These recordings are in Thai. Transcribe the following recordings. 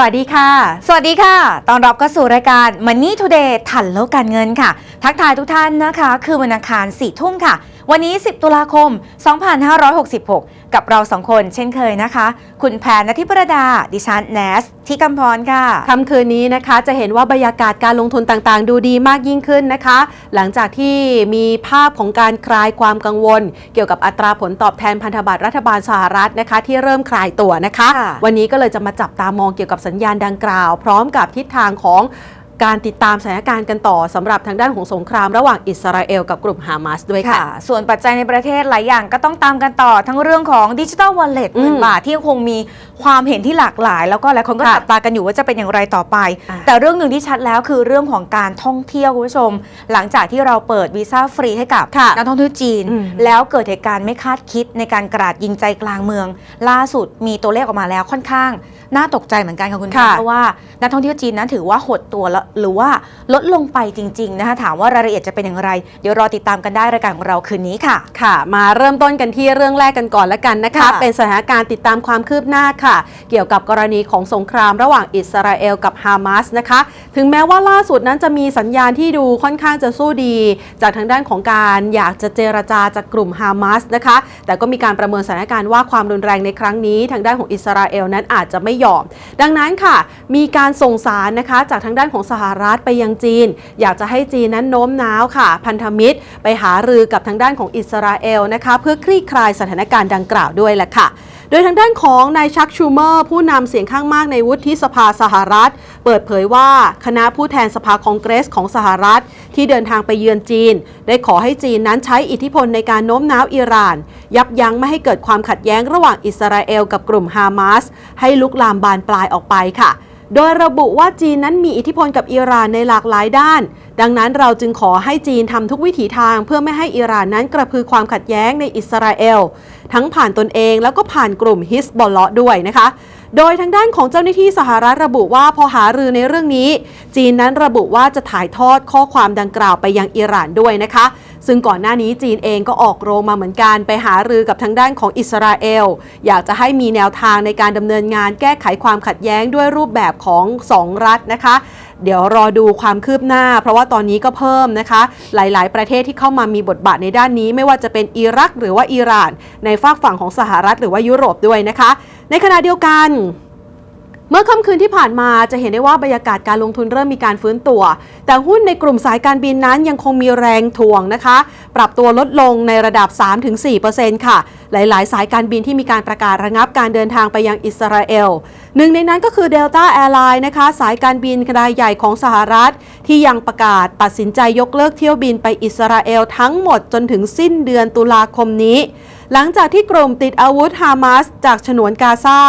สวัสดีค่ะ สวัสดีค่ะ ตอนรับเข้าสู่รายการ Money Today ทันโลกการเงินค่ะ ทักทายทุกท่านนะคะ คือวันอังคาร4ทุ่มค่ะ วันนี้ 10 ตุลาคม 2566 กับเราสองคนเช่นเคยนะคะ คุณแพนนทิประดา ดิฉันแนสที่กำพรค่ะค่ำคืนนี้นะคะจะเห็นว่าบรรยากาศการลงทุนต่างๆ ดูดีมากยิ่งขึ้นนะคะ หลังจากที่มีภาพของการคลายความกังวล เกี่ยวกับอัตราผลตอบแทนพันธบัตรรัฐบาลสหรัฐนะคะ ที่เริ่มคลายตัวนะคะค่ะวันนี้ก็เลยจะมาจับตามองเกี่ยวกับสัญญาณดังกล่าว พร้อมกับทิศทางของ การติดตามสถานการณ์กันต่อสำหรับทางด้านของสงครามระหว่างอิสราเอลกับกลุ่มฮามาสด้วยค่ะค่ะ ส่วนปัจจัยในประเทศหลายอย่างก็ต้องตามกันต่อทั้งเรื่องของดิจิ t a ลวอลเล็ตอืมเงินบาทที่ยังคงมีความเห็นที่หลากหลาย แล้วก็หลายคนก็ค่ะจับตากันอยู่ว่าจะเป็นอย่างไรต่อไปอ่าแต่เรื่องหนึ่งที่ชัดแล้วคือเรื่องของการท่องเที่ยวคุณผู้ชม หลังจากที่เราเปิดวีซ่าฟรีให้กับค่ะนักท่องเที่ยวจีนอืมแล้วเกิดเหตุการณ์ไม่คาดคิดในการกราดยิงใจกลางเมือง ล่าสุดมีตัวเลขออกมาแล้วค่อนข้างน่าตกใจเหมือนกันค่ะคุณค่ะเพราะว่านักท่องเที่ยวจีนนั้นถือว่าหดตัวแล้วหรือว่าลดลงไปจริงๆนะคะถามว่ารายละเอียดจะเป็นอย่างไร เดี๋ยวรอติดตามกันได้รายการของเราคืนนี้ค่ะ ค่ะ มาเริ่มต้นกันที่เรื่องแรกกันก่อนละกันนะคะ ค่ะเป็นสถานการณ์ติดตามความคืบหน้าค่ะ เกี่ยวกับกรณีของสงครามระหว่างอิสราเอลกับฮามาสนะคะ ถึงแม้ว่าล่าสุดนั้นจะมีสัญญาณที่ดูค่อนข้างจะสู้ดี จากทางด้านของการอยากจะเจรจาจากกลุ่มฮามาสนะคะ แต่ก็มีการประเมินสถานการณ์ว่าความรุนแรงในครั้งนี้ทางด้านของอิสราเอลนั้นอาจจะไม่ยอม ดังนั้นค่ะ มีการส่งสารนะคะจากทางด้านของสหหรัฐไปยังจีน อยากจะให้จีนนั้นโน้มน้าวค่ะ พันธมิตร ไปหารือกับทางด้านของอิสราเอลนะคะเพื่อคลี่คลายสถานการณ์ดังกล่าวด้วยแหละค่ะโดยทางด้านของนายชักชูเมอร์ ผู้นำเสียงข้างมากในวุฒิสภาสหรัฐ เปิดเผยว่าคณะผู้แทนสภาคองเกรสของสหรัฐ ที่เดินทางไปเยือนจีน ได้ขอให้จีนนั้นใช้อิทธิพลในการโน้มน้าวอิหร่าน ยับยั้งไม่ให้เกิดความขัดแย้งระหว่างอิสราเอลกับกลุ่มฮามาสให้ลุกลามบานปลายออกไปค่ะ โดยระบุว่าจีนนั้นมีอิทธิพลกับอิหร่านในหลากหลายด้าน ดังนั้นเราจึงขอให้จีนทำทุกวิถีทางเพื่อไม่ให้อิหร่านนั้นกระพือความขัดแย้งในอิสราเอล ทั้งผ่านตนเองแล้วก็ผ่านกลุ่มฮิสบอลเลาะด้วยนะคะ โดยทางด้านของเจ้าหน้าที่สหรัฐระบุว่าพอหารือในเรื่องนี้ จีนนั้นระบุว่าจะถ่ายทอดข้อความดังกล่าวไปยังอิหร่านด้วยนะคะ ซึ่งก่อนหน้านี้จีนเองก็ออกโรงมาเหมือนกันไปหารือกับทางด้านของอิสราเอล อยากจะให้มีแนวทางในการดำเนินงานแก้ไขความขัดแย้งด้วยรูปแบบของสองรัฐนะคะ เดี๋ยวรอดูความคืบหน้า เพราะว่าตอนนี้ก็เพิ่มนะคะ หลาย ๆ ประเทศที่เข้ามามีบทบาทในด้านนี้ ไม่ว่าจะเป็นอิรักหรือว่าอิหร่าน ในฝากฝั่งของสหรัฐหรือว่ายุโรปด้วยนะคะ ในขณะเดียวกัน เมื่อค่ำคืนที่ผ่านมาจะเห็นได้ว่าบรรยากาศการลงทุนเริ่มมีการฟื้นตัว แต่หุ้นในกลุ่มสายการบินนั้นยังคงมีแรงถ่วงนะคะ ปรับตัวลดลงในระดับ 3-4%ค่ะ หลาย ๆ สายการบินที่มีการประกาศระงับการเดินทางไปยังอิสราเอล หนึ่งในนั้นก็คือ Delta Airline นะคะ สายการบินรายใหญ่ของสหรัฐ ที่ยังประกาศตัดสินใจยกเลิกเที่ยวบินไปอิสราเอลทั้งหมดจนถึงสิ้นเดือนตุลาคมนี้ หลังจากที่กลุ่มติดอาวุธฮามาสจากฉนวนกาซา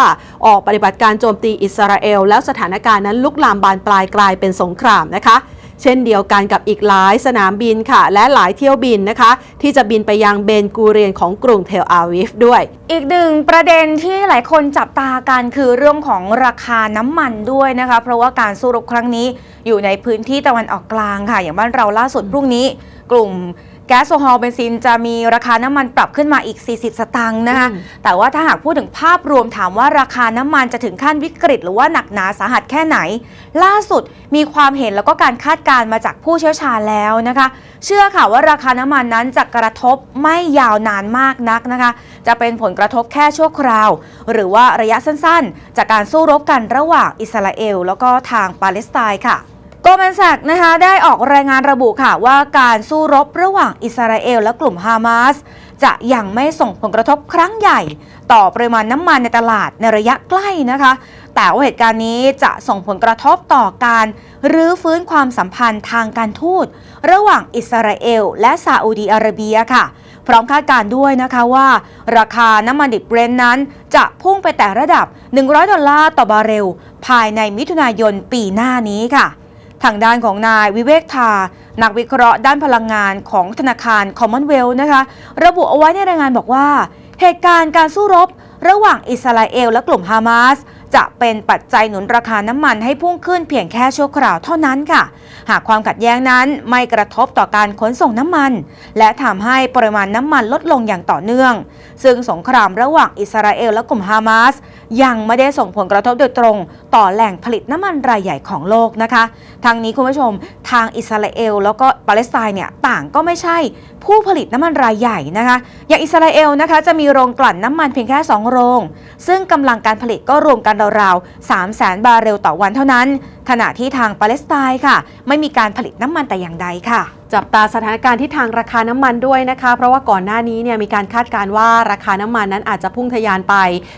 ออกปฏิบัติการโจมตีอิสราเอล แล้วสถานการณ์นั้นลุกลามบานปลายกลายเป็นสงครามนะคะเช่นเดียวกันกับอีกหลายสนามบินค่ะ และหลายเที่ยวบินนะคะ ที่จะบินไปยังเบนกูเรียนของกรุงเทลอาวิฟด้วย อีกหนึ่งประเด็นที่หลายคนจับตากันคือเรื่องของราคาน้ำมันด้วยนะคะ เพราะว่าการสู้รบครั้งนี้อยู่ในพื้นที่ตะวันออกกลางค่ะ อย่างบ้านเราล่าสุดพรุ่งนี้ กลุ่ม แก๊สโซฮอลเบนซินจะมีราคาน้ำมันปรับขึ้นมาอีก 40 สตางค์นะคะอืมแต่ว่าถ้าหากพูดถึงภาพรวมถามว่าราคาน้ำมันจะถึงขั้นวิกฤต หรือว่าหนักหนาสาหัสแค่ไหน ล่าสุดมีความเห็นแล้วก็การคาดการณ์มาจากผู้เชี่ยวชาญแล้วนะคะ เชื่อค่ะว่าราคาน้ำมันนั้นจะกระทบไม่ยาวนานมากนักนะคะ จะเป็นผลกระทบแค่ชั่วคราว หรือว่าระยะสั้นๆ จากการสู้รบกันระหว่างอิสราเอล แล้วก็ทางปาเลสไตน์ค่ะโก ลแมนแซกนะคะได้ออกรายงานระบุค่ะว่าการสู้รบระหว่างอิสราเอลและกลุ่มฮามาสจะยังไม่ส่งผลกระทบครั้งใหญ่ ต่อปริมาณน้ำมันในตลาดในระยะใกล้นะคะ แต่ว่าเหตุการณ์นี้จะส่งผลกระทบต่อการรื้อฟื้นความสัมพันธ์ทางการทูต ระหว่างอิสราเอล และซาอุดีอาระเบียค่ะ พร้อมคาดการณ์ด้วยนะคะว่า ราคาน้ำมันดิบเบรนท์นั้น จะพุ่งไปแต่ระดับ 100 ดอลลาร์ต่อบาร์เรล ภายในมิถุนายนปีหน้านี้ค่ะ ทางด้านของนายวิเวกทา นักวิเคราะห์ด้านพลังงานของธนาคารคอมมอนเวลนะคะ ระบุเอาไว้ในรายงานบอกว่า เหตุการณ์การสู้รบ ระหว่างอิสราเอลและกลุ่มฮามาส จะเป็นปัจจัยหนุนราคาน้ำมันให้พุ่งขึ้นเพียงแค่ชั่วคราวเท่านั้นค่ะ หากความขัดแย้งนั้นไม่กระทบต่อการขนส่งน้ำมัน และทำให้ปริมาณน้ำมันลดลงอย่างต่อเนื่อง ซึ่งสงครามระหว่างอิสราเอลและกลุ่มฮามาสยังไม่ได้ส่งผลกระทบโดยตรง ต่อแหล่งผลิตน้ำมันรายใหญ่ของโลกนะคะ ทางนี้คุณผู้ชม ทางอิสราเอลแล้วก็ปาเลสไตน์เนี่ยต่างก็ไม่ใช่ผู้ผลิตน้ำมันรายใหญ่นะคะ อย่างอิสราเอลนะคะจะมีโรงกลั่นน้ำมันเพียงแค่ 2 โรง ซึ่งกำลังการผลิตก็รวมกันราวๆ3 0 0แสนบาร์เรลต่อวันเท่านั้น ขณะที่ทางปาเลสไตน์ค่ะ ไม่มีการผลิตน้ำมันแต่อย่างใดค่ะ จับตาสถานการณ์ที่ทางราคาน้ำมันด้วยนะคะ เพราะว่าก่อนหน้านี้เนี่ยมีการคาดการณ์ว่าราคาน้ำมันนั้นอาจจะพุ่งทะยานไป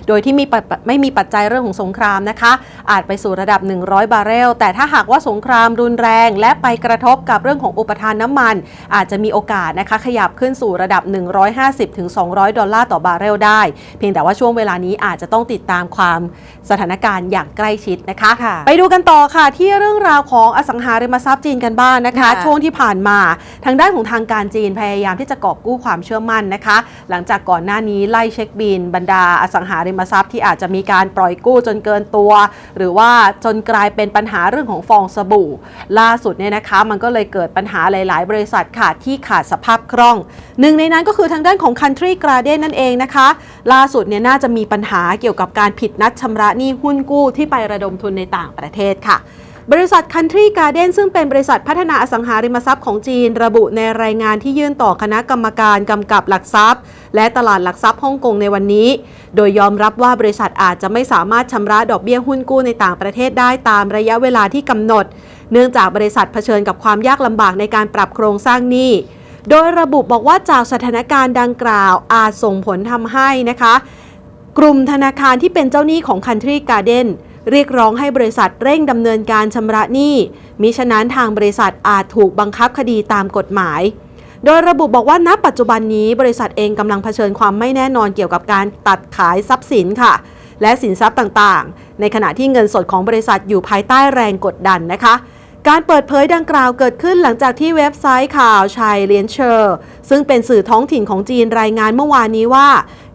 โดยที่มีปัจไม่มีปัจจัยเรื่องของสงครามนะคะ อาจไปสู่ระดับ 100 บาร์เรล แต่ถ้าหากว่าสงครามรุนแรง และไปกระทบกับเรื่องของอุปทานน้ำมัน อาจจะมีโอกาสนะคะขยับขึ้นสู่ระดับ 150ถึง200 ดอลลาร์ต่อบาร์เรลได้ เพียงแต่ว่าช่วงเวลานี้อาจจะต้องติดตามความสถานการณ์อย่างใกล้ชิดนะคะค่ะไปดูกันต่อค่ะที่เรื่องราวของอสังหาริมทรัพย์จีนกันบ้างนะคะ ค่ะช่วงที่ผ่านมาทางด้านของทางการจีนพยายามที่จะกอบกู้ความเชื่อมั่นนะคะ หลังจากก่อนหน้านี้ไล่เช็คบินบรรดาอสังหาริมทรัพย์ที่อาจจะมีการปล่อยกู้จนเกินตัว หรือว่าจนกลายเป็นปัญหาเรื่องของฟองสบู่ ล่าสุดเนี่ยนะคะมันก็เลยเกิดปัญหาหลาย ๆ บริษัทค่ะที่ขาดสภาพคล่อง หนึ่งในนั้นก็คือทางด้านของ Country Garden นั่นเองนะคะ ล่าสุดเนี่ยน่าจะมีปัญหาเกี่ยวกับการผิดนัดชำระหนี้หุ้นกู้ที่ไประดมทุนในต่างประเทศค่ะ บริษัท Country Garden ซึ่งเป็นบริษัทพัฒนาอสังหาริมทรัพย์ของจีน ระบุในรายงานที่ยื่นต่อคณะกรรมการกำกับหลักทรัพย์ และตลาดหลักทรัพย์ฮ่องกงในวันนี้ โดยยอมรับว่าบริษัทอาจจะไม่สามารถชำระดอกเบี้ยหุ้นกู้ในต่างประเทศได้ตามระยะเวลาที่กำหนด เนื่องจากบริษัทเผชิญกับความยากลำบากในการปรับโครงสร้างหนี้โดยระบุบอกว่าจากสถานการณ์ดังกล่าวอาจส่งผลทำให้นะคะ กลุ่มธนาคารที่เป็นเจ้าหนี้ของ Country Garden เรียกร้องให้บริษัทเร่งดำเนินการชำระหนี้มิฉะนั้นทางบริษัทอาจถูกบังคับคดีตามกฎหมาย โดยระบุบอกว่าณปัจจุบันนี้บริษัทเองกำลังเผชิญความไม่แน่นอนเกี่ยวกับการตัดขายทรัพย์สินค่ะ และสินทรัพย์ต่างๆ ในขณะที่เงินสดของบริษัทอยู่ภายใต้แรงกดดันนะคะการเปิดเผยดังกล่าวเกิดขึ้นหลังจากที่เว็บไซต์ข่าวชัยเลียนเชอร์ ซึ่งเป็นสื่อท้องถิ่นของจีนรายงานเมื่อวานนี้ว่า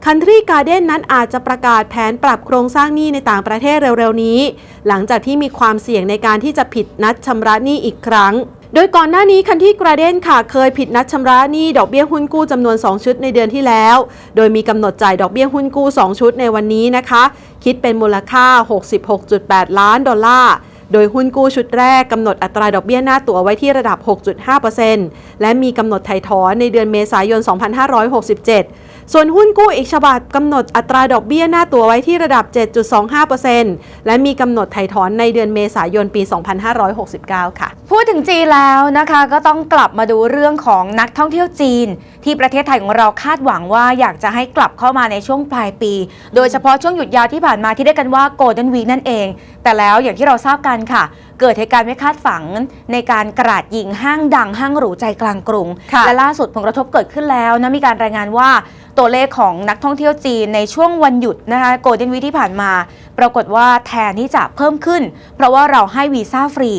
Country Garden นั้นอาจจะประกาศแผนปรับโครงสร้างหนี้ในต่างประเทศเร็วๆนี้ หลังจากที่มีความเสี่ยงในการที่จะผิดนัดชำระหนี้อีกครั้งโดยก่อนหน้านี้คันที่กราเดนค่ะเคยผิดนัดชำระหนี้ดอกเบี้ยหุ้นกู้จำนวน 2 ชุดในเดือนที่แล้ว โดยมีกำหนดจ่ายดอกเบี้ยหุ้นกู้ 2 ชุดในวันนี้นะคะ คิดเป็นมูลค่า 66.8 ล้านดอลลาร์ โดยหุ้นกู้ชุดแรกกำหนดอัตราดอกเบี้ยหน้าตั๋วไว้ที่ระดับ 6.5%และมีกำหนดไถ่ถอนในเดือนเมษายน 2567 ส่วนหุ้นกู้อีกฉบับกำหนดอัตราดอกเบี้ยหน้าตั๋วไว้ที่ระดับ 7.25%และมีกำหนดไถ่ถอนในเดือนเมษายนปี 2569 ค่ะ พูดถึงจีนแล้วนะคะก็ต้องกลับมาดูเรื่องของนักท่องเที่ยวจีน ที่ประเทศไทยของเราคาดหวังว่าอยากจะให้กลับเข้ามาในช่วงปลายปี โดยเฉพาะช่วงหยุดยาวที่ผ่านมาที่เรียกกันว่า Golden Week นั่นเอง แต่แล้วอย่างที่เราทราบกันค่ะ เกิดเหตุการณ์ไม่คาดฝันในการกราดยิงห้างดังห้างหรูใจกลางกรุงค่ะและล่าสุดผลกระทบเกิดขึ้นแล้วนะมีการรายงานว่าตัวเลขของนักท่องเที่ยวจีนในช่วงวันหยุดนะคะโกลเด้นวีที่ผ่านมา ปรากฏว่าแทนที่จะเพิ่มขึ้น เพราะว่าเราให้วีซ่าฟรี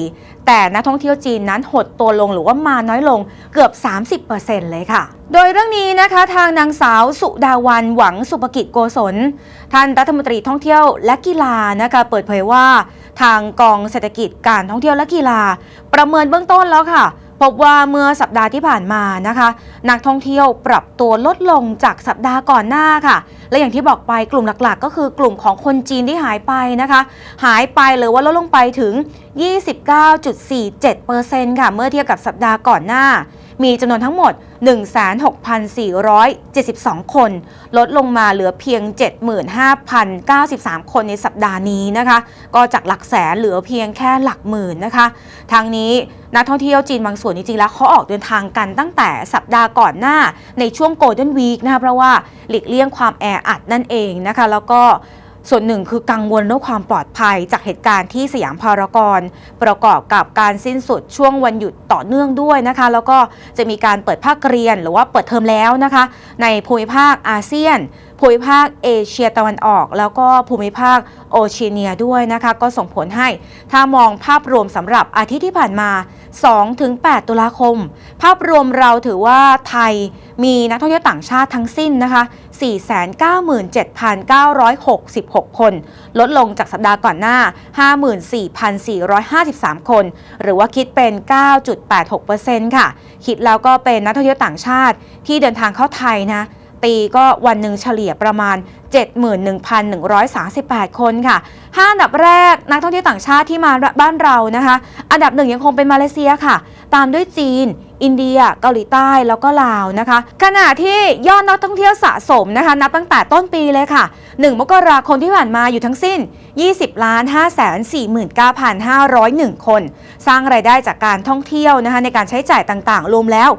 แต่นักท่องเที่ยวจีนนั้นหดตัวลงหรือว่ามาน้อยลงเกือบ 30%เลยค่ะ โดยเรื่องนี้นะคะทางนางสาวสุดาวันหวังสุภกิจโกศล ท่านรัฐมนตรีท่องเที่ยวและกีฬานะคะเปิดเผยว่า ทางกองเศรษฐกิจการท่องเที่ยวและกีฬา ประเมินเบื้องต้นแล้วค่ะ พบว่าเมื่อสัปดาห์ที่ผ่านมานะคะ นักท่องเที่ยวปรับตัวลดลงจากสัปดาห์ก่อนหน้าค่ะ และอย่างที่บอกไปกลุ่มหลักๆ ก็คือกลุ่มของคนจีนที่หายไปนะคะ หายไปหรือว่าลดลงไปถึง 29.47%ค่ะเมื่อเทียบกับสัปดาห์ก่อนหน้า มีจำนวนทั้งหมด 16,472 คน ลดลงมาเหลือเพียง 75,093 คนในสัปดาห์นี้นะคะ ก็จากหลักแสนเหลือเพียงแค่หลักหมื่นนะคะ ทางนี้นักท่องเที่ยวจีนบางส่วนจริงๆแล้วเขาออกเดินทางกันตั้งแต่สัปดาห์ก่อนหน้าในช่วงโกลเด้นวีคนะคะเพราะว่าหลีกเลี่ยงความแออัดนั่นเองนะคะ แล้วก็ ส่วนหนึ่งคือกังวลเรื่องความปลอดภัยจากเหตุการณ์ที่สยามพารากอนประกอบกับการสิ้นสุดช่วงวันหยุดต่อเนื่องด้วยนะคะ แล้วก็จะมีการเปิดภาคเรียนหรือว่าเปิดเทอมแล้วนะคะ ในภูมิภาคอาเซียน ภูมิภาคเอเชียตะวันออก แล้วก็ภูมิภาคโอเชียเนียด้วยนะคะ ก็ส่งผลให้ถ้ามองภาพรวมสำหรับอาทิตย์ที่ผ่านมา 2-8 ตุลาคม ภาพรวมเราถือว่าไทยมีนักท่องเที่ยวต่างชาติทั้งสิ้นนะคะ 497,966 คน ลดลงจากสัปดาห์ก่อนหน้า 54,453 คน หรือว่าคิดเป็น 9.86%ค่ะ คิดแล้วก็เป็นนักท่องเที่ยวต่างชาติที่เดินทางเข้าไทยนะตีก็วันหนึ่งเฉลี่ยประมาณ 71,138 คนค่ะ 5 อันดับแรกนักท่องเที่ยวต่างชาติที่มาบ้านเรานะคะ อันดับหนึ่งยังคงเป็นมาเลเซียค่ะ ตามด้วยจีน อินเดีย เกาหลีใต้แล้วก็ลาวนะคะ ขณะที่ยอดนักท่องเที่ยวสะสมนะคะ นับตั้งแต่ต้นปีเลยค่ะ 1 มกราคมที่ผ่านมาอยู่ทั้งสิ้น 20ล้าน5 4 9 5 0 1 คน สร้างรายได้จากการท่องเที่ยวนะคะในการใช้จ่ายต่างๆ รวมแล้ว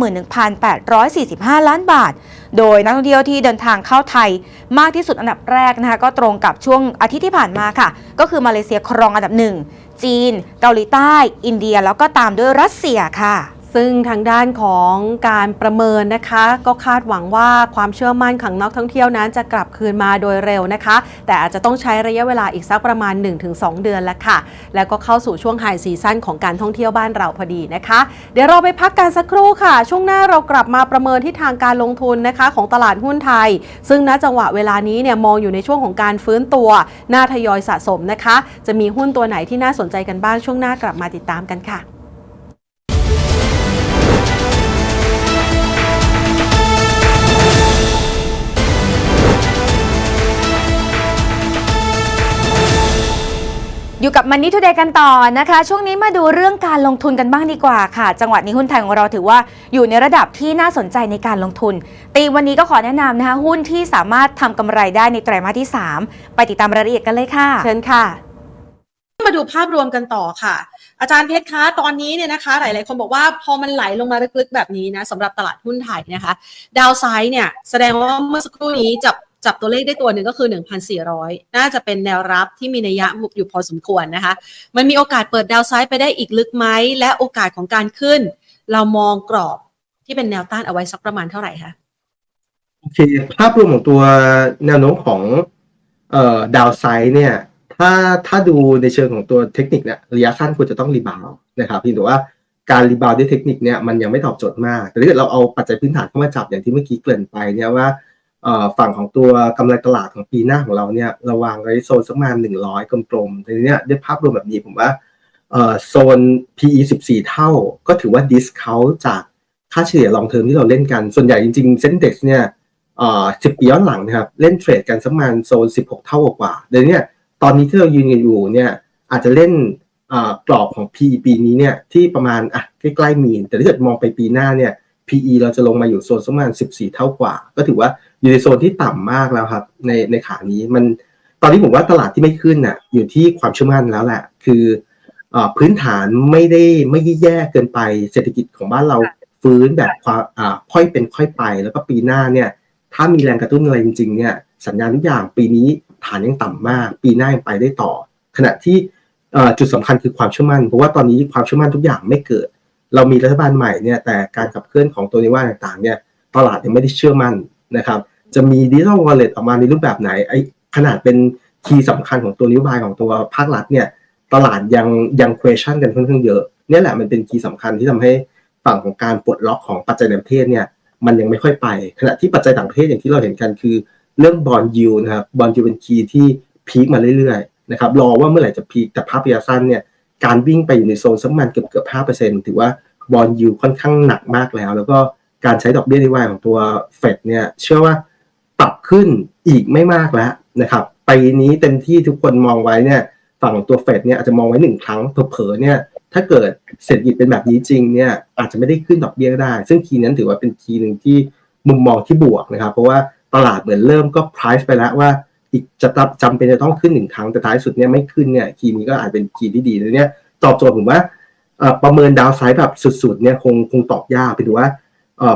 861,845 ล้านบาท โดยนักท่องเที่ยวที่เดินทางเข้าไทยมากที่สุดอันดับแรกนะคะก็ตรงกับช่วงอาทิตย์ที่ผ่านมาค่ะ ก็คือมาเลเซียครองอันดับหนึ่ง จีน เกาหลีใต้ อินเดียแล้วก็ตามด้วยรัสเซียค่ะ ซึ่งทางด้านของการประเมินนะคะ ก็คาดหวังว่าความเชื่อมั่นของนักท่องเที่ยวนั้นจะกลับคืนมาโดยเร็วนะคะ แต่อาจจะต้องใช้ระยะเวลาอีกสักประมาณ 1-2 เดือนแล้วค่ะ แล้วก็เข้าสู่ช่วงไฮซีซั่นของการท่องเที่ยวบ้านเราพอดีนะคะ เดี๋ยวเราไปพักกันสักครู่ค่ะ ช่วงหน้าเรากลับมาประเมินที่ทางการลงทุนนะคะของตลาดหุ้นไทย ซึ่งณจังหวะเวลานี้เนี่ยมองอยู่ในช่วงของการฟื้นตัวน่าทยอยสะสมนะคะ จะมีหุ้นตัวไหนที่น่าสนใจกันบ้างช่วงหน้ากลับมาติดตามกันค่ะ อยู่กับมันนี่ทุเดย์กันต่อนะคะ ช่วงนี้มาดูเรื่องการลงทุนกันบ้างดีกว่าค่ะ จังหวัดนี้หุ้นไทยของเราถือว่าอยู่ในระดับที่น่าสนใจในการลงทุน ตีวันนี้ก็ขอแนะนำนะคะ หุ้นที่สามารถทำกำไรได้ในไตรมาสที่ 3 ไปติดตามรายละเอียดกันเลยค่ะ เชิญค่ะ มาดูภาพรวมกันต่อค่ะ อาจารย์เพชรคะตอนนี้เนี่ยนะคะ หลาย ๆ คนบอกว่าพอมันไหลลงมาลึกๆแบบนี้นะสำหรับตลาดหุ้นไทยนะคะ ดาวไซด์เนี่ยแสดงว่าเมื่อสักครู่นี้จับ จับตัวเลขได้ตัวหนึ่งก็คือ 1,400 น่าจะเป็นแนวรับที่มีนัยยะอยู่พอสมควรนะคะ มันมีโอกาสเปิดดาวไซด์ไปได้อีกลึกไหม และโอกาสของการขึ้น เรามองกรอบที่เป็นแนวต้านเอาไว้สักประมาณเท่าไหร่คะ โอเค ภาพรวมของตัวแนวโน้มของเอ่อดาวไซด์เนี่ย ถ้าถ้าดูในเชิงของตัวเทคนิคเนี่ยระยะสั้นควรจะต้องรีบาวด์นะครับเพียงแต่ว่าการรีบาวด์ด้วยเทคนิคเนี่ยมันยังไม่ตอบโจทย์มาก แต่ถ้าเกิดเราเอาปัจจัยพื้นฐานเข้ามาจับอย่างที่เมื่อกี้เกริ่นไปเนี่ยว่า ฝั่งของตัวกำไรตลาดของปีหน้าของเราเนี่ยระวางไว้โซนสักประมาณหนึ่งร้อยกลมๆทีนี้เนี่ยด้วยภาพรวมแบบนี้ผมว่าโซน PE 14 เท่า ก็ถือว่าดิสเคาจากค่าเฉลี่ยลองเทอมที่เราเล่นกัน ส่วนใหญ่จริงๆเซ็นเด็กเนี่ยเอ่อ10ปีย้อนหลังนะครับ เล่นเทรดกันสักประมาณโซน 16 เท่ากว่าเดี๋ยวนี้ตอนนี้ที่เรายืนกันอยู่เนี่ยอาจจะเล่นกรอบของ PE ปีนี้เนี่ยที่ประมาณอะใกล้ๆมีน แต่ถ้าเกิดมองไปปีหน้าเนี่ย PE เราจะลงมาอยู่โซนสักประมาณ 14 เท่ากว่า ก็ถือว่า อยู่ในโซนที่ต่ำมากแล้วครับ ในในขานี้มันตอนนี้ผมว่าตลาดที่ไม่ขึ้นน่ะ อยู่ที่ความเชื่อมั่นแล้วแหละ คือเอ่อพื้นฐานไม่ได้ไม่ได้แย่เกินไปเศรษฐกิจของบ้านเราฟื้นแบบความอ่าค่อยเป็นค่อยไป แล้วก็ปีหน้าเนี่ย ถ้ามีแรงกระตุ้นอะไรจริง ๆ เนี่ยสัญญาณทุกอย่างปีนี้ฐานยังต่ำมาก ปีหน้ายังไปได้ต่อ ขณะที่เอ่อจุดสำคัญคือความเชื่อมั่น เพราะว่าตอนนี้ความเชื่อมั่นทุกอย่างไม่เกิด เรามีรัฐบาลใหม่เนี่ยแต่การขับเคลื่อนของตัวนิว่าต่างๆเนี่ยตลาดยังไม่ได้เชื่อมั่น นะครับ จะมีดิจิทัลวอลเล็ตออกมาในรูปแบบไหนไอ้ขนาดเป็นคีย์สำคัญของตัวนโยบายของตัวภาครัฐเนี่ยตลาดยังยัง question กันค่อนข้างเยอะเนี่ยแหละมันเป็นคีย์สำคัญที่ทำให้ฝั่งของการปลดล็อกของปัจจัยในประเทศเนี่ยมันยังไม่ค่อยไป ขณะที่ปัจจัยต่างประเทศอย่างที่เราเห็นกันคือเรื่องบอลยูนะครับบอลยูเป็นคีย์ที่พีคมาเรื่อยๆนะครับรอว่าเมื่อไหร่จะพีคแต่ภาพระยะสั้นเนี่ยการวิ่งไปอยู่ในโซนสักมาณเกือบเกือบห้าเปอร์เซ็นต์ถือว่าบอลยูค่อนข้างหนักมากแล้ว แล้วก็ การใช้ดอกเบี้ยนโยบายของตัวเฟดเนี่ยเชื่อว่าปรับขึ้นอีกไม่มากแล้วนะครับปีนี้เต็มที่ทุกคนมองไว้เนี่ยฝั่งของตัวเฟดเนี่ยอาจจะมองไว้หนึ่งครั้งเผลอเนี่ยถ้าเกิดเศรษฐกิจเป็นแบบนี้จริงเนี่ยอาจจะไม่ได้ขึ้นดอกเบี้ยก็ได้ ซึ่งคีย์นั้นถือว่าเป็นคีย์หนึ่งที่มุมมองที่บวกนะครับ เพราะว่าตลาดเหมือนเริ่มก็ price ไปแล้วว่าอีกจะจำเป็นจะต้องขึ้นหนึ่งครั้งแต่ท้ายสุดเนี่ยไม่ขึ้นเนี่ยคีย์นี้ก็อาจเป็นคีย์ที่ดีเลยเนี่ยตอบโจทย์ผมว่าประเมินดาวไซด์แบบสุดๆเนี่ยคงคงตอบยากไปดูว่า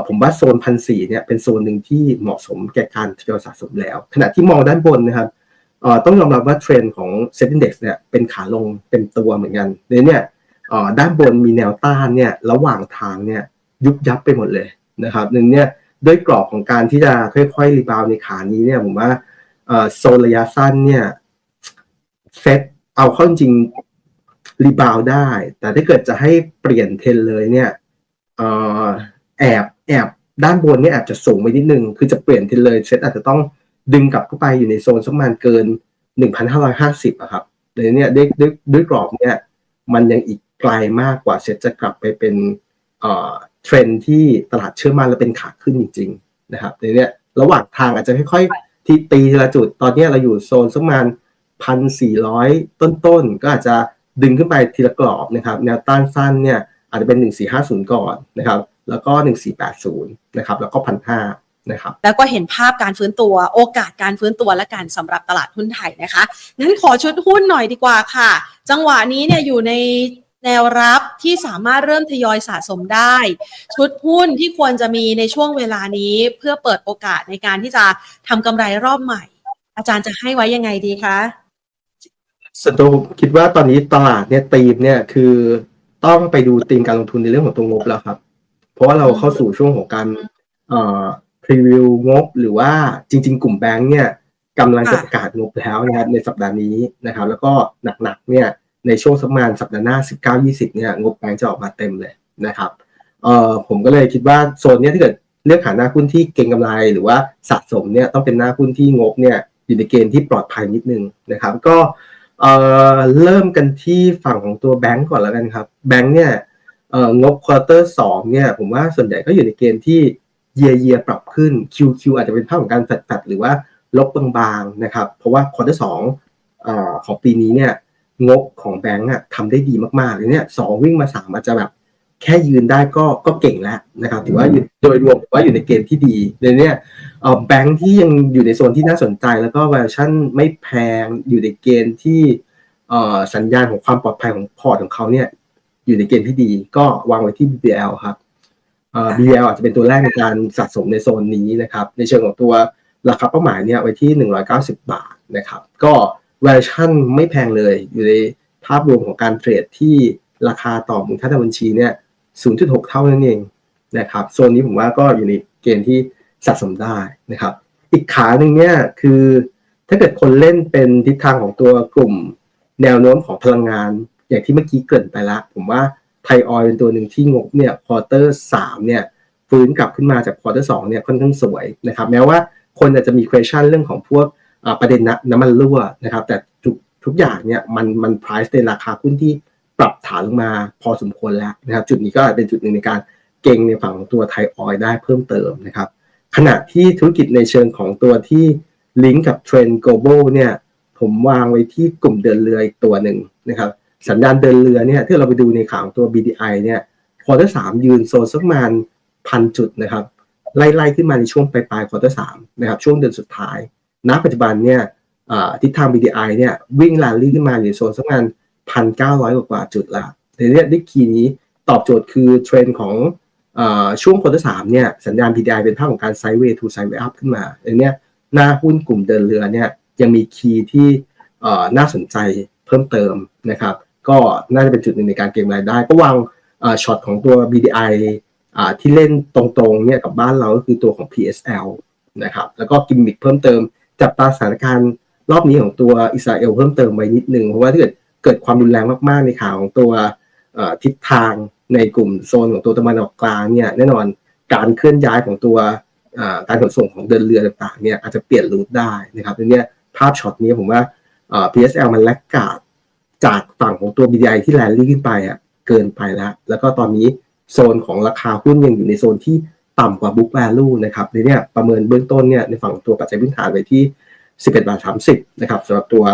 ผมว่าโซนพันสี่เนี่ยเป็นโซนหนึ่งที่เหมาะสมแก่การทยอยสะสมแล้ว ขณะที่มองด้านบนนะครับต้องยอมรับว่าเทรนด์ของ Set Index เนี่ยเป็นขาลงเต็มตัวเหมือนกันเลยเนี่ยด้านบนมีแนวต้านเนี่ยระหว่างทางเนี่ยยุบยับไปหมดเลยนะครับนึงเนี่ยด้วยกรอบของการที่จะค่อยๆรีบาวในขานี้เนี่ยผมว่าโซนระยะสั้นเนี่ยเซตเอาเข้าจริงรีบาวได้ แต่ถ้าเกิดจะให้เปลี่ยนเทรนเลยเนี่ยออแอบ แอบด้านบนเนี่ยแอบจะสูงไปนิดนึง คือจะเปลี่ยนทรนเลยเซตอาจจะต้องดึงกลับเข้าไปอยู่ในโซนสักประมาณเกิน 1,550อะครับเดี๋ยวเนี้ด้วยด้วยด้วยกรอบเนี่ยมันยังอีกไกลมากกว่าเซตจะกลับไปเป็นเทรนที่ตลาดเชื่อมั่นและเป็นขาขึ้นจริง ๆ นะครับเดี๋ยวเนี้ระหว่างทางอาจจะค่อยๆที่ตีทีละจุด ตอนนี้เราอยู่โซนสักประมาณพันสี่ร้อยต้นๆ ก็อาจจะดึงขึ้นไปทีละกรอบนะครับ แนวต้านสั้นเนี่ยอาจจะเป็น1450ก่อนนะครับ แล้วก็ 1480 นะครับ แล้วก็พันห้านะครับ แล้วก็เห็นภาพการฟื้นตัว โอกาสการฟื้นตัวและการสำหรับตลาดหุ้นไทยนะคะ งั้นขอชุดหุ้นหน่อยดีกว่าค่ะ จังหวะนี้เนี่ยอยู่ในแนวรับที่สามารถเริ่มทยอยสะสมได้ ชุดหุ้นที่ควรจะมีในช่วงเวลานี้เพื่อเปิดโอกาสในการที่จะทำกำไรรอบใหม่ อาจารย์จะให้ไว้ยังไงดีคะส่วนตัวผมคิดว่าตอนนี้ตลาดเนี่ยธีมเนี่ยคือต้องไปดูธีมการลงทุนในเรื่องของตัวงบแล้วครับ เพราะว่าเราเข้าสู่ช่วงของการเอ่อพรีวิวงบหรือว่าจริง ๆ กลุ่มแบงก์เนี่ยกำลังจะประกาศงบแล้วนะครับในสัปดาห์นี้นะครับ แล้วก็หนักๆเนี่ยในช่วงสัประมาณสัปดาห์หน้า 19-20 เนี่ยงบแบงก์จะออกมาเต็มเลยนะครับเอ่อผมก็เลยคิดว่าโซนเนี้ยถ้าเกิดเลือกหาหน้าหุ้นที่เก็งกำไรหรือว่าสะสมเนี่ยต้องเป็นหน้าหุ้นที่งบเนี่ยอยู่ในเกณฑ์ที่ปลอดภัยนิดนึงนะครับ ก็เอ่อเริ่มกันที่ฝั่งของตัวแบงก์ก่อนแล้วกันครับแบงก์เนี่ย งบควอเตอร์สองเนี่ยผมว่าส่วนใหญ่ก็อยู่ในเกณฑ์ที่เยียเยียปรับขึ้น QQ อาจจะเป็นภาพของการแฟดๆหรือว่าลบบางๆนะครับ เพราะว่าควอเตอร์สองอของปีนี้เนี่ยงบของแบงก์อะทำได้ดีมากๆเลยเนี่ยสองวิ่งมาสามอาจจะแบบแค่ยืนได้ก็ก็เก่งแล้วนะครับถือว่าโดยรวมว่าอยู่ในเกณฑ์ที่ดีเลยเนี่ยแบงค์ที่ยังอยู่ในโซนที่น่าสนใจแล้วก็ valuation ไม่แพงอยู่ในเกณฑ์ที่สัญญาณของความปลอดภัยของพอร์ตของเขาเนี่ย อยู่ในเกณฑ์ที่ดี ก็วางไว้ที่ BBL ครับเอ่อ BBL อาจจะเป็นตัวแรกในการสะสมในโซนนี้นะครับ ในเชิงของตัวราคาเป้าหมายเนี่ยไว้ที่ 190 บาทนะครับ ก็ valuation ไม่แพงเลยอยู่ในภาพรวมของการเทรดที่ราคาต่อมูลค่าทางบัญชีเนี่ย 0.6 เท่านั้นเองนะครับโซนนี้ผมว่าก็อยู่ในเกณฑ์ที่สะสมได้นะครับ อีกขาหนึ่งเนี่ยคือถ้าเกิดคนเล่นเป็นทิศทางของตัวกลุ่มแนวโน้มของพลังงาน อย่างที่เมื่อกี้เกริ่นไปละ ผมว่าไทยออยเป็นตัวหนึ่งที่งบเนี่ยควอเตอร์สามเนี่ยฟื้นกลับขึ้นมาจากควอเตอร์สองเนี่ยค่อนข้างสวยนะครับ แม้ว่าคนอาจจะมี question เรื่องของพวกประเด็นน้ำมันรั่วนะครับ แต่ทุกทุกอย่างเนี่ยมันมัน price ในราคาหุ้นที่ปรับฐานลงมาพอสมควรแล้วนะครับ จุดนี้ก็เป็นจุดหนึ่งในการเก่งในฝั่งของตัวไทยออยได้เพิ่มเติมนะครับ ขณะที่ธุรกิจในเชิงของตัวที่ลิงก์กับเทรนด์ global เนี่ยผมวางไว้ที่กลุ่มเดินเรืออีกตัวหนึ่งนะครับ สัญญาณเดินเรือเนี่ยที่เราไปดูในข่าวตัว BDI เนี่ยควอเตอร์สามยืนโซนสักประมาณพันจุดนะครับไล่ๆขึ้นมาในช่วงปลายปลายควอเตอร์สามนะครับช่วงเดือนสุดท้าย ณ ปัจจุบันเนี่ยทิศทาง BDI เนี่ยวิ่งแรลลี่ขึ้นมาอยู่โซนสักประมาณพันเก้าร้อยกว่าจุดละในเนี้ยดิคีนี้ตอบโจทย์คือเทรนด์ของอช่วงควอเตอร์สามเนี่ยสัญญาณ BDI เป็นภาพของการไซด์เวย์ทูไซด์เวย์อัพขึ้นมาในเนี้ยหน้าหุ้นกลุ่มเดินเรือเนี่ยยังมีคีย์ที่น่าสนใจเพิ่มเติมนะครับ ก็น่าจะเป็นจุดหนึ่งในการเก็งรายได้ก็วางช็อตของตัว BDI ที่เล่นตรงๆเนี่ยกับบ้านเราก็คือตัวของ PSL นะครับแล้วก็กิมมิคเพิ่มเติม จับตาสถานการณ์รอบนี้ของตัวอิสราเอลเพิ่มเติมไว้นิดนึงเพราะว่าถ้าเกิดเกิดความรุนแรงมากๆในข่าวของตัวทิศทางในกลุ่มโซนของตัวตะวันออกกลางเนี่ยแน่นอนการเคลื่อนย้ายของตัวการขนส่งของเดินเรือต่างๆเนี่ยอาจจะเปลี่ยนรูทได้นะครับดังนี้ภาพช็อตนี้ผมว่าเอ่อ PSL มันแลกกาด จากฝั่งของตัว BDI ที่แลนด์ขึ้นไปอะเกินไปแล้ว แล้วก็ตอนนี้โซนของราคาหุ้นยังอยู่ในโซนที่ต่ำกว่า book value นะครับในเนี้ยประเมินเบื้องต้นเนี่ยในฝั่งตัวปัจจัยพื้นฐานไว้ที่ 11บาท30นะครับสำหรับตัว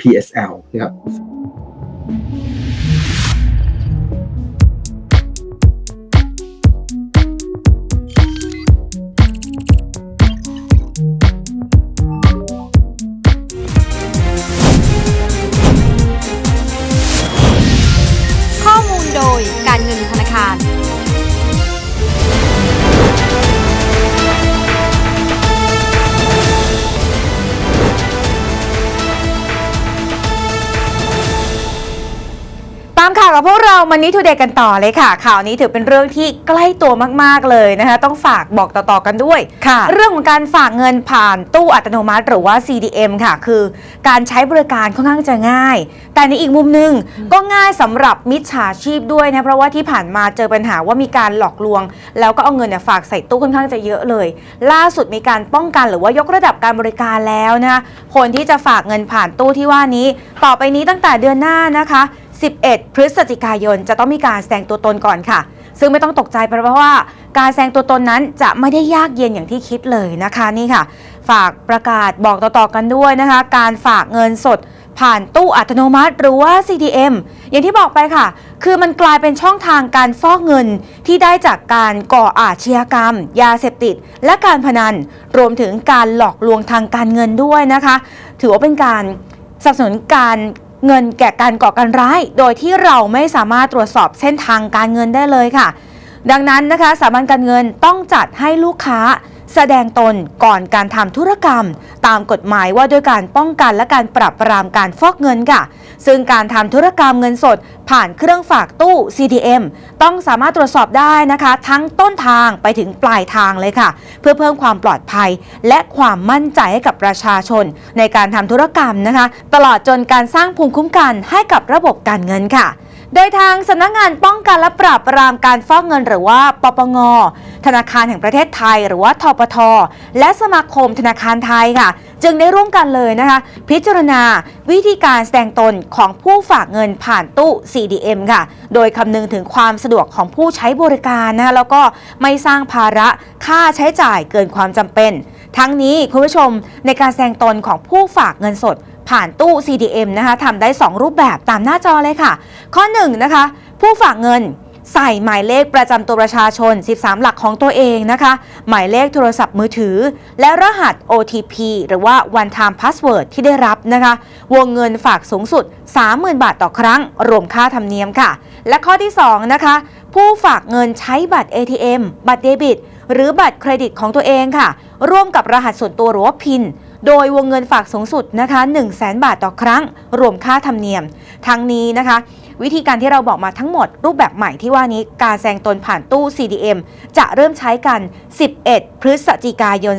PSL นะครับ มันนี้ทูเดย์กันต่อเลยค่ะ ข่าวนี้ถือเป็นเรื่องที่ใกล้ตัวมากๆเลยนะคะ ต้องฝากบอกต่อๆกันด้วยค่ะเรื่องของการฝากเงินผ่านตู้อัตโนมัติ หรือว่า CDM ค่ะ คือ การใช้บริการค่อนข้างจะง่าย แต่ในอีกมุมหนึงก็ง่ายสำหรับมิจฉาชีพด้วยนะเพราะว่าที่ผ่านมาเจอปัญหาว่ามีการหลอกลวง แล้วก็เอาเงินเนี่ยฝากใส่ตู้ค่อนข้างจะเยอะเลย ล่าสุดมีการป้องกันหรือว่ายกระดับการบริการแล้วนะคะคนที่จะฝากเงินผ่านตู้ที่ว่านี้ ต่อไปนี้ตั้งแต่เดือนหน้านะคะ 11 พฤศจิกายนจะต้องมีการแสดงตัวตนก่อนค่ะ ซึ่งไม่ต้องตกใจเพราะว่าการแสดงตัวตนนั้นจะไม่ได้ยากเย็นอย่างที่คิดเลยนะคะนี่ค่ะ ฝากประกาศบอกต่อๆกันด้วยนะคะ การฝากเงินสดผ่านตู้อัตโนมัติหรือว่า CDM อย่างที่บอกไปค่ะ คือมันกลายเป็นช่องทางการฟอกเงินที่ได้จากการก่ออาชญากรรม ยาเสพติด และการพนัน รวมถึงการหลอกลวงทางการเงินด้วยนะคะ ถือว่าเป็นการสนับสนุนการ เงินแก่การก่อการร้าย โดยที่เราไม่สามารถตรวจสอบเส้นทางการเงินได้เลยค่ะ ดังนั้นนะคะสถาบันการเงินต้องจัดให้ลูกค้า แสดงตนก่อนการทำธุรกรรม ตามกฎหมายว่าด้วยการป้องกันและการปราบปรามการฟอกเงินค่ะ ซึ่งการทำธุรกรรมเงินสด ผ่านเครื่องฝากตู้ CDM ต้องสามารถตรวจสอบได้นะคะ ทั้งต้นทางไปถึงปลายทางเลยค่ะ เพื่อเพิ่มความปลอดภัย และความมั่นใจให้กับประชาชน ในการทำธุรกรรมนะคะ ตลอดจนการสร้างภูมิคุ้มกันให้กับระบบการเงินค่ะ โดยทางสำนักงานป้องกันและปราบปรามการฟอกเงินหรือว่าปปง ธนาคารแห่งประเทศไทย หรือว่าทปท และสมาคมธนาคารไทยค่ะ จึงได้ร่วมกันเลยนะคะ พิจารณาวิธีการแสดงตนของผู้ฝากเงินผ่านตู้ CDM ค่ะ โดยคำนึงถึงความสะดวกของผู้ใช้บริการนะคะแล้วก็ไม่สร้างภาระค่าใช้จ่ายเกินความจำเป็น ทั้งนี้คุณผู้ชมในการแสดงตนของผู้ฝากเงินสด ผ่านตู้ CDM นะคะทำได้ 2 รูปแบบตามหน้าจอเลยค่ะ ข้อ1นะคะผู้ฝากเงินใส่หมายเลขประจำตัวประชาชน 13 หลักของตัวเองนะคะ หมายเลขโทรศัพท์มือถือ และรหัส OTP หรือว่า one time password ที่ได้รับนะคะ วงเงินฝากสูงสุด 30,000 บาทต่อครั้ง รวมค่าธรรมเนียมค่ะ และข้อที่ 2 นะคะ ผู้ฝากเงินใช้บัตร ATM บัตรเดบิต หรือบัตรเครดิตของตัวเองค่ะ ร่วมกับรหัสส่วนตัวหรือว่าพิน โดยวงเงินฝากสูงสุดนะคะ1 0 0 0 0แบาทต่อครั้ง รวมค่าธรรมเนียม ทั้งนี้นะคะ วิธีการที่เราบอกมาทั้งหมด รูปแบบใหม่ที่ว่านี้การแซงตนผ่านตู้ CDM จะเริ่มใช้กัน 11 พฤศจิกายน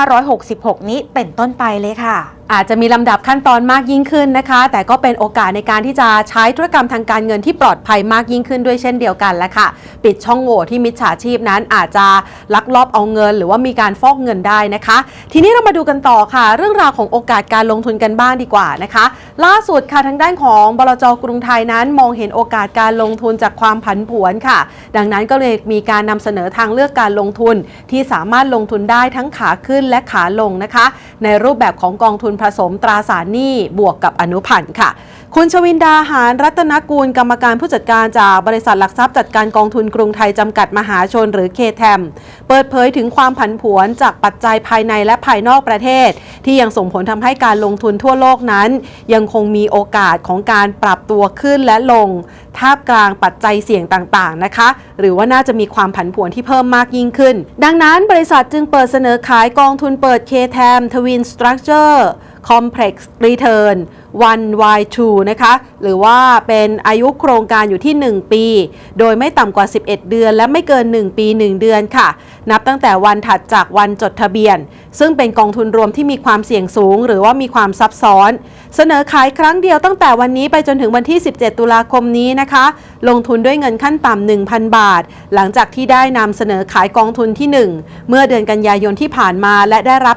2566 นี้เป็นต้นไปเลยค่ะ อาจจะมีลำดับขั้นตอนมากยิ่งขึ้นนะคะ แต่ก็เป็นโอกาสในการที่จะใช้ธุรกรรมทางการเงินที่ปลอดภัยมากยิ่งขึ้นด้วยเช่นเดียวกันและค่ะ ปิดช่องโหว่ที่มิจฉาชีพนั้นอาจจะลักลอบเอาเงิน หรือว่ามีการฟอกเงินได้นะคะ ทีนี้เรามาดูกันต่อค่ะ เรื่องราวของโอกาสการลงทุนกันบ้างดีกว่านะคะ ล่าสุดค่ะทางด้านของบลจกรุงไทยนั้น มองเห็นโอกาสการลงทุนจากความผันผวนค่ะ ดังนั้นก็เลยมีการนำเสนอทางเลือกการลงทุนที่สามารถลงทุนได้ทั้งขาขึ้นและขาลงนะคะ ในรูปแบบของกองทุนผสมตราสารหนี้บวกกับอนุพันธ์ค่ะ คุณชวินดาหารรัตนกูลกรรมการผู้จัดการจากบริษัทหลักทรัพย์จัดการกองทุนกรุงไทยจำกัดมหาชนหรือเคแทมเปิดเผยถึงความผันผวนจากปัจจัยภายในและภายนอกประเทศ ที่ยังส่งผลทำให้การลงทุนทั่วโลกนั้น ยังคงมีโอกาสของการปรับตัวขึ้นและลงท่ามกลางปัจจัยเสี่ยงต่างๆนะคะ หรือว่าน่าจะมีความผันผวนที่เพิ่มมากยิ่งขึ้น ดังนั้นบริษัทจึงเปิดเสนอขายกองทุนเปิด K-TAM Twin Structure Complex Return 1Y2 นะคะ หรือว่าเป็นอายุโครงการอยู่ที่ 1 ปี โดยไม่ต่ำกว่า 11 เดือน และไม่เกิน 1 ปี 1 เดือนค่ะ นับตั้งแต่วันถัดจากวันจดทะเบียน ซึ่งเป็นกองทุนรวมที่มีความเสี่ยงสูง หรือว่ามีความซับซ้อน เสนอขายครั้งเดียวตั้งแต่วันนี้ไปจนถึงวันที่ 17 ตุลาคมนี้นะคะ ลงทุนด้วยเงินขั้นต่ำ1,000 บาท หลังจากที่ได้นำเสนอขายกองทุนที่ 1 เมื่อเดือนกันยายนที่ผ่านมาและได้รับ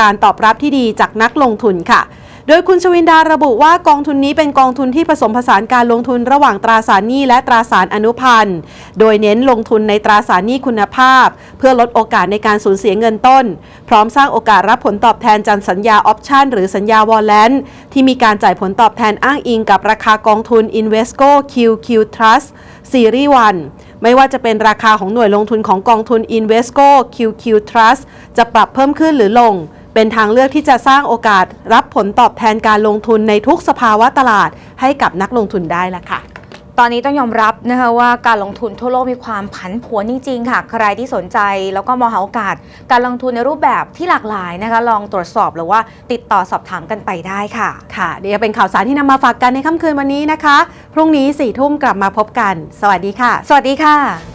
การตอบรับที่ดีจากนักลงทุนค่ะ โดยคุณชวินดาระบุว่ากองทุนนี้เป็นกองทุนที่ผสมผสานการลงทุนระหว่างตราสารหนี้และตราสารอนุพันธ์ โดยเน้นลงทุนในตราสารหนี้คุณภาพ เพื่อลดโอกาสในการสูญเสียเงินต้น พร้อมสร้างโอกาสรับผลตอบแทนจากสัญญาออปชันหรือสัญญาวอลเลนที่มีการจ่ายผลตอบแทนอ้างอิงกับราคากองทุน Invesco QQ Trust ซีรีส์1ไม่ว่าจะเป็นราคาของหน่วยลงทุนของกองทุน Invesco QQ Trust จะปรับเพิ่มขึ้นหรือลง เป็นทางเลือกที่จะสร้างโอกาสรับผลตอบแทนการลงทุนในทุกสภาวะตลาดให้กับนักลงทุนได้ละค่ะตอนนี้ต้องยอมรับนะคะว่าการลงทุนทั่วโลกมีความผันผวนจริงๆค่ะ ใครที่สนใจแล้วก็มองหาโอกาส การลงทุนในรูปแบบที่หลากหลายนะคะ ลองตรวจสอบหรือว่าติดต่อสอบถามกันไปได้ค่ะ ค่ะเดี๋ยวเป็นข่าวสารที่นำมาฝากกันในค่ำคืนวันนี้นะคะ พรุ่งนี้4ี่ทุ่มกลับมาพบกัน สวัสดีค่ะ สวัสดีค่ะ